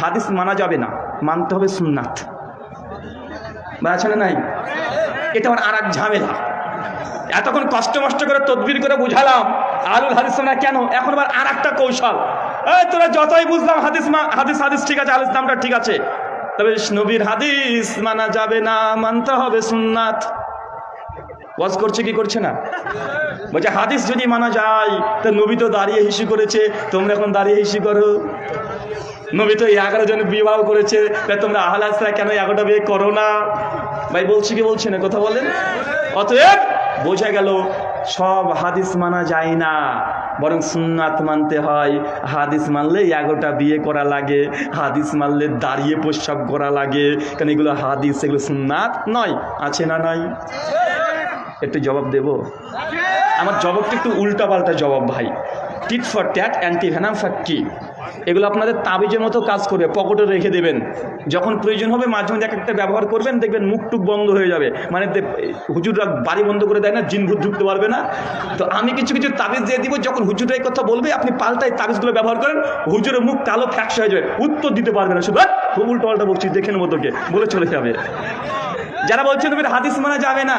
হাদিস মানা যাবে না, মানতে হবে সুন্নাত। বা আছে না নাই? এটা আমার আর এক ঝামেলা। এতক্ষণ কষ্ট মষ্ট করে তদবির করে বুঝালাম, আলুল হাদিস না কেন? এখন আবার আর একটা কৌশল। এই, তোরা যতই বুঝলাম হাদিস মা হাদিস হাদিস ঠিক আছে আল ইসলামটা ঠিক আছে। তবে নবীর হাদিস মানা যাবে না, মানতে হবে সুন্নাত। ওয়াজ করছে কি করছে না? বলছে, হাদিস যদি মানা যায়, তো নবী তো দাঁড়িয়ে হিসি করেছে, তোমরা এখন দাঁড়িয়ে হিসি করো। নবী তো এগারো জন বিবাহ করেছে তোমরা আহলাসরা কেন এগারোটা বিয়ে করো না? ভাই, বলছি কি বলছি না, কথা বলেন। অতএব বোঝা গেল, সব হাদিস মানা যায় না, বরং সুন্নাত মানতে হয়। হাদিস মানলে এগারোটা বিয়ে করা লাগে, হাদিস মানলে দাঁড়িয়ে প্রস্রাব করা লাগে। কারণ এগুলো হাদিস, এগুলো সুন্নাত নয়, আছে না নয় একটু জবাব দেব? আমার জবাবটা একটু উল্টা পাল্টা জবাব, ভাই। Tit for tat anti venom for কি? এগুলো আপনাদের তাবিজের মতো কাজ করবে, পকেটে রেখে দেবেন। যখন প্রয়োজন হবে, মাঝে মাঝে এক একটা ব্যবহার করবেন, দেখবেন মুখ টুক বন্ধ হয়ে যাবে। মানে হুজুররা বাড়ি বন্ধ করে দেয় না, জিন ভূত ঢুকতে পারবে না। তো আমি কিছু কিছু তাবিজ দিয়ে দিব, যখন হুজুররা কথা বলবে, আপনি পাল্টাই তাবিজগুলো ব্যবহার করেন, হুজুরের মুখ কালো ফ্যাক্স হয়ে যাবে। উত্তর দিতে পারবে না, শুধু খুব উল্টো পাল্টা বলছি দেখে নেব তোকে। বলে চলে যাবে। যারা বলছেন নবীর হাদিস মানা যাবে না।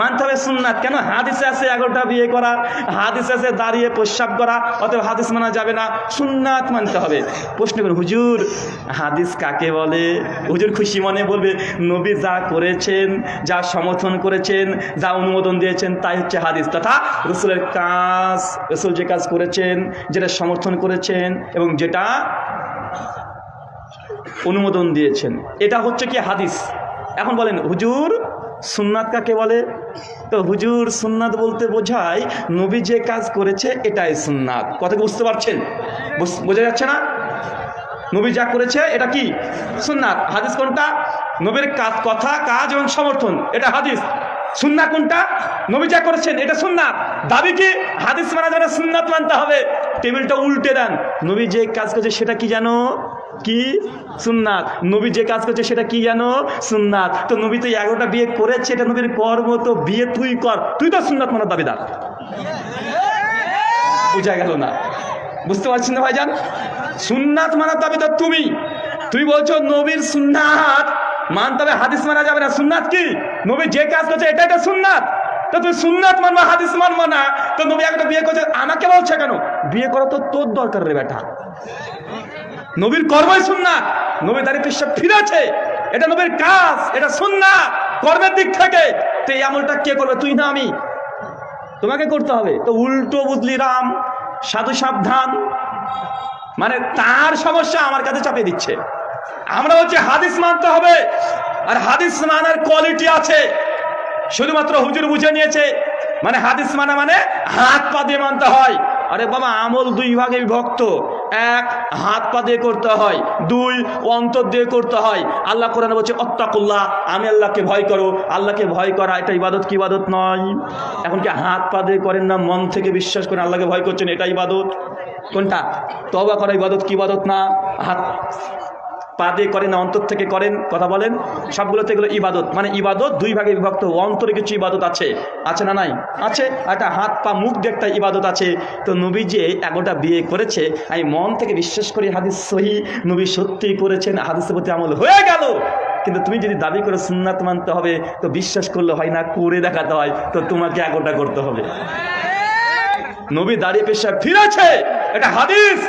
মানতে হবে সুন্নাত। কেন? হাদিসে আছে এগারোটা বিয়ে করা, হাদিস আছে দাঁড়িয়ে প্রস্রাব করা, অতএব হাদিস মানা যাবে না, সুন্নাত মানতে হবে। প্রশ্ন করুন, হুজুর, হাদিস কাকে বলে? হুজুর খুশি মনে বলবে, নবী যা করেছেন, যা সমর্থন করেছেন, যা অনুমোদন দিয়েছেন, তাই হচ্ছে হাদিস। তথা রসুলের কাজ, রসুল যে কাজ করেছেন, যেটা সমর্থন করেছেন এবং যেটা অনুমোদন দিয়েছেন, এটা হচ্ছে কি হাদিস। এখন বলেন, হুজুর সুন্নাত কাকে বলে? তো হুজুর সুন্নাত বলতে বোঝায় নবী যে কাজ করেছে এটাই সুন্নাত। কথা বুঝতে পারছেন? বুঝ- যাচ্ছে না? নবী যা করেছে এটা কি? সুন্নাত। হাদিস কোনটা? নবীর কাজ কথা কাজ এবং সমর্থন এটা হাদিস। সুন্না কোনটা? নবী যা করেছেন এটা সুন্নাত। দাবি কি? হাদিস মানা যাবে না, সুন্নাত মানতে হবে। টেবিলটা উল্টে দেন। নবী যে কাজ করেছে সেটা কি জানো? কি? সুন্নাত। নবী যে কাজ করছে সেটা কি জানো? সুন্নাত। তো নবী তো এগারোটা বিয়ে করেছে, এটা নবীর কর্ম তো বিয়ে তুই কর। তুই তো সুন্নাত মানার দাবিদার। বুঝা গেল না? বুঝতে পারছেন না ভাইজান? সুন্নাত মানার দাবিদার তুমি। তুই বলছো নবীর সুন্নাত মানতে হবে, হাদিস মানা যাবে না। সুন্নাত কি? নবী যে কাজ করছে এটা একটা সুন্নাত। তো তুই সুন্নাত মানবা, হাদিস মানবো না। তো নবী একটা বিয়ে করছে, আমাকে বলছে কেন? বিয়ে করা তো তোর দরকার রে বেটা। নবীর কর্মই সুন্নাত। নবী দাঁড়িয়ে পেশা ফিরেছে এটা নবীর কাজ, এটা সুন্নাত। কর্মের দিক থেকে। তো এই আমলটা কে করবে? তুই না আমি। তোমাকে করতে হবে। তো উল্টো বুঝলি রাম, সাধু সাবধান। মানে তার সমস্যা আমার কাছে চাপিয়ে দিচ্ছে। আমরা হচ্ছে হাদিস মানতে হবে। আর হাদিস মানার কোয়ালিটি আছে। শুধুমাত্র হুজুর বুঝে নিয়েছে। মানে হাদিস মানা মানে হাত পা দিয়ে মানতে হয়। আরে বাবা, আমল দুই ভাগে বিভক্ত। এক, হাত পা দিয়ে করতে হয়। দুই, অন্তর দিয়ে করতে হয়। আল্লাহ কোরআন বলছে, অত্তাকুল্লাহ, আমি আল্লাহকে ভয় করো। আল্লাহকে ভয় করা এটা ইবাদত কি ইবাদত নয়? এখন কি হাত পা দিয়ে করেন না, মন থেকে বিশ্বাস করেন আল্লাহকে ভয় করছেন, এটা ইবাদত? কোনটা? তবা করা ইবাদত কি ইবাদত না? হাত পা দিয়ে করেন না, অন্তর থেকে করেন, কথা বলেন, সবগুলোতে এগুলো ইবাদত। মানে ইবাদত দুই ভাগে বিভক্ত, অন্তরে কিছু ইবাদত আছে আছে না নাই? আছে একটা হাত পা মুখ দিয়ে একটা ইবাদত আছে। তো নবী যে এগারোটা বিয়ে করেছে, আমি মন থেকে বিশ্বাস করি হাদিস সহি, নবী সত্যিই করেছেন, হাদিসের প্রতি আমল হয়ে গেল। কিন্তু তুমি যদি দাবি করে সুন্নাত মানতে হবে, তো বিশ্বাস করলে হয় না, করে দেখাতে হয়, তো তোমাকে এগারোটা করতে হবে। নবী দাঁড়িয়ে পেশা ফিরেছে, এটা হাদিস।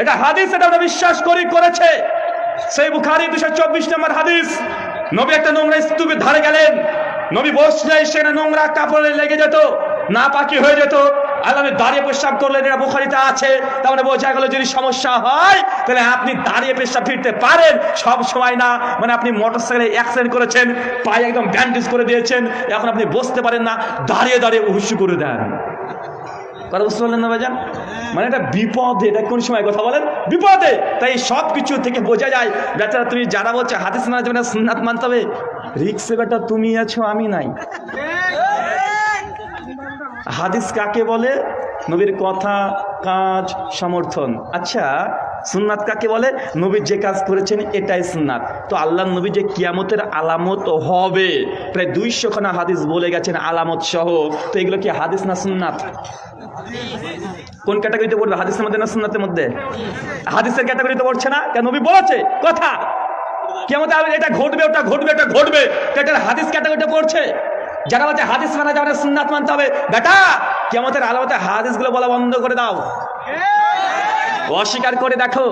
এটা হাদিস, এটা আমরা বিশ্বাস করি, করেছে। সেই বুখারি দুশো চব্বিশ নম্বর হাদিস। নবী একটা নোংরা স্তূপের ধারে গেলেন। নবী বসলে সেখানে নোংরা কাপড়ে লেগে যেত, না পাকি হয়ে যেত। আমি দাঁড়িয়ে পেশাব করলেন এটা বুখারিতে আছে। তার মানে বোঝা গেল যদি সমস্যা হয়, তাহলে আপনি দাঁড়িয়ে পেশাব ফিরতে পারেন। সব সময় না মানে আপনি মোটর সাইকেলে অ্যাক্সিডেন্ট করেছেন, পায়ে একদম ব্যান্ডেজ করে দিয়েছেন, এখন আপনি বসতে পারেন না, দাঁড়িয়ে দাঁড়িয়ে হুসু করে দেন। কথা বুঝতে পারলেন না ভাইজান? মানে এটা বিপদে, এটা কোন সময়? কথা বলেন, বিপদে! তাই সব কিছু থেকে বোঝা যায়, বেচারা তুমি যারা বলছো, হাতে সোনা যাবে না সুন্নাত মানতে হবে। রিক্সে বেটা তুমি আছো, আমি নাই। হাদিস কাকে বলে? নবীর কথা, কাজ, সমর্থন। আচ্ছা সুন্নাত কাকে বলে? নবী যে কাজ করেছেন এটাই সুন্নাত। তো আল্লাহ নবী যে কিয়ামতের আলামত হবে, প্রায় দুইশো খানা হাদিস বলে গেছেন আলামত সহ। তো এগুলো কি হাদিস না সুন্নাত? কোন ক্যাটাগরিতে পড়বে? হাদিসের মধ্যে না সুন্নাতের মধ্যে? হাদিসের ক্যাটাগরিতে পড়ছে না? কেন? নবী বলেছে, কথা। কেমন এটা ঘটবে, ওটা ঘটবে এটা ঘটবে। এটা হাদিস ক্যাটাগরিতে পড়ছে। যারা বলছে হাদিস মানা যাবে না, সুন্নাত মানতে হবে। বেটা কেমতের আলামতে হাদিসগুলো বলা বন্ধ করে দাও। অস্বীকার করে দেখো।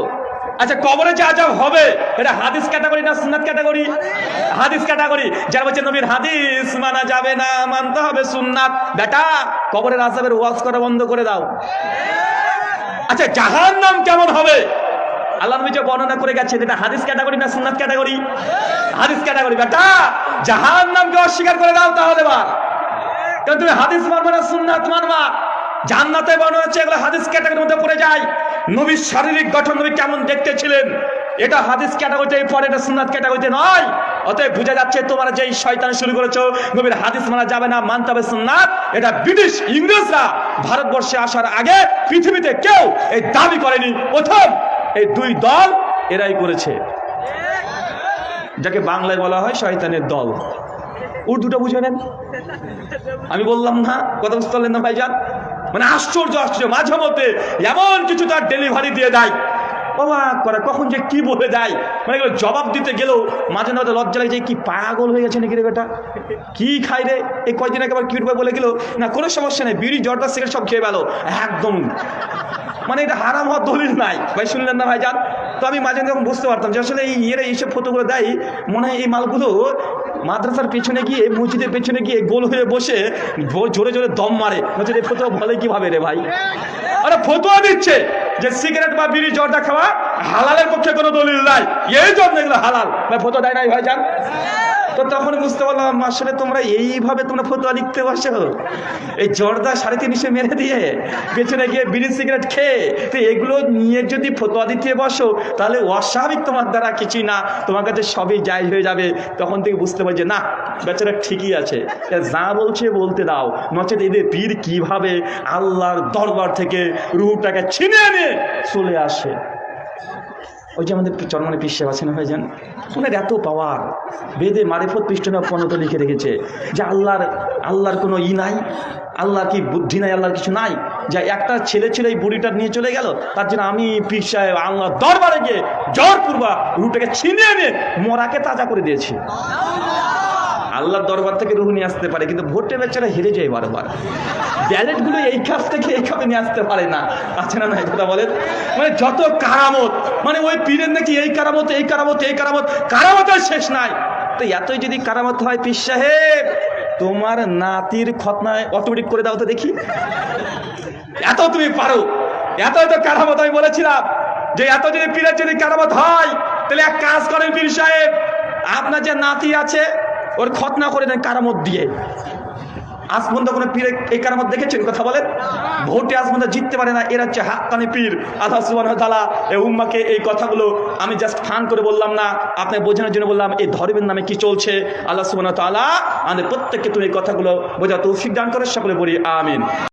আচ্ছা কবরে যা যা হবে, এটা হাদিস ক্যাটাগরি না সুন্নাত ক্যাটাগরি হাদিস ক্যাটাগরি যারা বলছে নবীর হাদিস মানা যাবে না, মানতে হবে সুন্নাত। বেটা, কবরের আজাবের ওয়াজ করা বন্ধ করে দাও। আচ্ছা জাহান নাম কেমন হবে? আল্লাহ নবী যে বর্ণনা করে গেছে এটা হাদিস ক্যাটাগরি না সুন্নাত ক্যাটাগরি হাদিস ক্যাটাগরি বেটা জাহান নামকে অস্বীকার করে দাও তাহলে বা কারণ তুমি হাদিস মানবে না, সুন্নাত মানবা। জান্নাতে বর্ণনা হচ্ছে এগুলো হাদিস ক্যাটাগরির মধ্যে পড়ে যায়। নবীর শারীরিক গঠন নবী কেমন দেখতে ছিলেন এটা হাদিস ক্যাটাগরিতে পড়ে এটা সুন্নাত ক্যাটাগরিতে নয়। অতএব বোঝা যাচ্ছে তোমরা যেই শয়তান শুরু করেছ, নবীর হাদিস মানা যাবে না, মানতে হবে সুন্নাত। এটা ব্রিটিশ ইংরেজরা ভারতবর্ষে আসার আগে পৃথিবীতে কেউ এই দাবি করেনি। প্রথম, এই দুই দল এরাই করেছে। যাকে বাংলায় বলা হয় শয়তানের দল। উর্দুটা বুঝে নেন। আমি বললাম না, কথা বুঝতে পারলেন না ভাইজান? মানে আশ্চর্য আশ্চর্য। মাঝে মধ্যে এমন কিছু তার ডেলিভারি দিয়ে দেয়। অবাক করে, কখন যে কি বলে দেয়। মানে এগুলো জবাব দিতে গেলেও মাঝে মাঝে লজ্জা লাগে যে, কি পাগল হয়ে গেছে নাকি রে বেটা? কি খাই রে? এই কয়দিন একেবার কিউট ভাই বলে গেল, না, কোনো সমস্যা নেই, বিড়ি, জর্দা, সিগারেট সব খেয়ে গেল একদম। মানে এটা হারাম হওয়ার দলিল নাই। ভাই, শুনলেন না ভাই যান তো আমি মাঝে যখন বুঝতে পারতাম যে, আসলে এই ইয়েরা এইসব ফটোগুলো দেয়, মনে হয় এই মালগুলো মাদ্রাসার পেছনে গিয়ে মসজিদের পেছনে গিয়ে গোল হয়ে বসে জোরে জোরে দম মারে। বলছে, রে ফটো বলে কীভাবে রে ভাই? আরে ফতোয়া দিচ্ছে যে সিগারেট বা বিড়ি, জর্দা খাওয়া হালালের পক্ষে কোনো দলিল নাই। এই জন্য এগুলো হালাল। ভাই, ফতোয়া দেয় নাই ভাই যান তো তখন বুঝতে পারলাম আসলে তোমরা এইভাবে তোমরা ফতোয়া লিখতে বসো। এই জর্দা সাড়ে তিনশো মেরে দিয়ে পেছনে গিয়ে বিড়ি সিগারেট খেয়ে, তো এগুলো নিয়ে যদি ফতোয়া দিতে বসো, তাহলে অস্বাভাবিক তোমার দ্বারা কিছুই না। তোমার কাছে সবই জায়জ হয়ে যাবে। তখন থেকে বুঝতে পারছি, না, বেচারা ঠিকই আছে। যা বলছে বলতে দাও। নচেত এদের পীর কীভাবে আল্লাহর দরবার থেকে রুহটাকে ছিনে এনে চলে আসে। ওই যে আমাদের চরমনে আছে না ভাই যান ওনার এত পাওয়ার বেদে মারিফত পৃষ্ঠনা পণ্যত লিখে রেখেছে যে আল্লাহর আল্লাহর কোনো ই নাই, আল্লাহর কি বুদ্ধি নাই, আল্লাহর কিছু নাই, যা একটা ছেলে ছিল এই বুড়িটা নিয়ে চলে গেল, তার জন্য আমি পীর সাহেব আল্লাহ দরবারে গিয়ে জ্বর পূর্বা রুটাকে ছিনিয়ে এনে মরাকে তাজা করে দিয়েছি। আল্লাহর দরবার থেকে রুহ নিয়ে আসতে পারে, কিন্তু ভোটে বেচারা হেরে যায় বারবার। ব্যালেটগুলো এই কাছ থেকে এই কাপে নিয়ে আসতে পারে না। আছে না না কথা বলেন? মানে যত কারামত মানে ওই পীরের নাকি এই কারামত এই কারামত এই কারামত, কারামতের শেষ নাই। তো এতই যদি কারামত হয় পীর সাহেব, তোমার নাতির খতনায় অটোমেটিক করে দাও তো দেখি। এত তুমি পারো, এত তো কারামত আমি বলেছিলাম যে এত যদি পীরের যদি কারামত হয়, তাহলে এক কাজ করেন পীর সাহেব, আপনার যে নাতি আছে ওর খতনা করে দেন কারামত দিয়ে। আজ পর্যন্ত কোনো পীর এই কারামত দেখেছেন? কথা বলেন। ভোটে আজ পর্যন্ত জিততে পারে না, এরা হচ্ছে হাক্কানি পীর। আল্লাহ সুবান তালা এই উম্মাকে এই কথাগুলো আমি জাস্ট ফান করে বললাম না, আপনাকে বোঝানোর জন্য বললাম, এই ধর্মের নামে কি চলছে? আল্লাহ সুবান তালা আমাদের প্রত্যেককে তুমি এই কথাগুলো বোঝা তৌফিক দান করে সকলে বলি আমিন।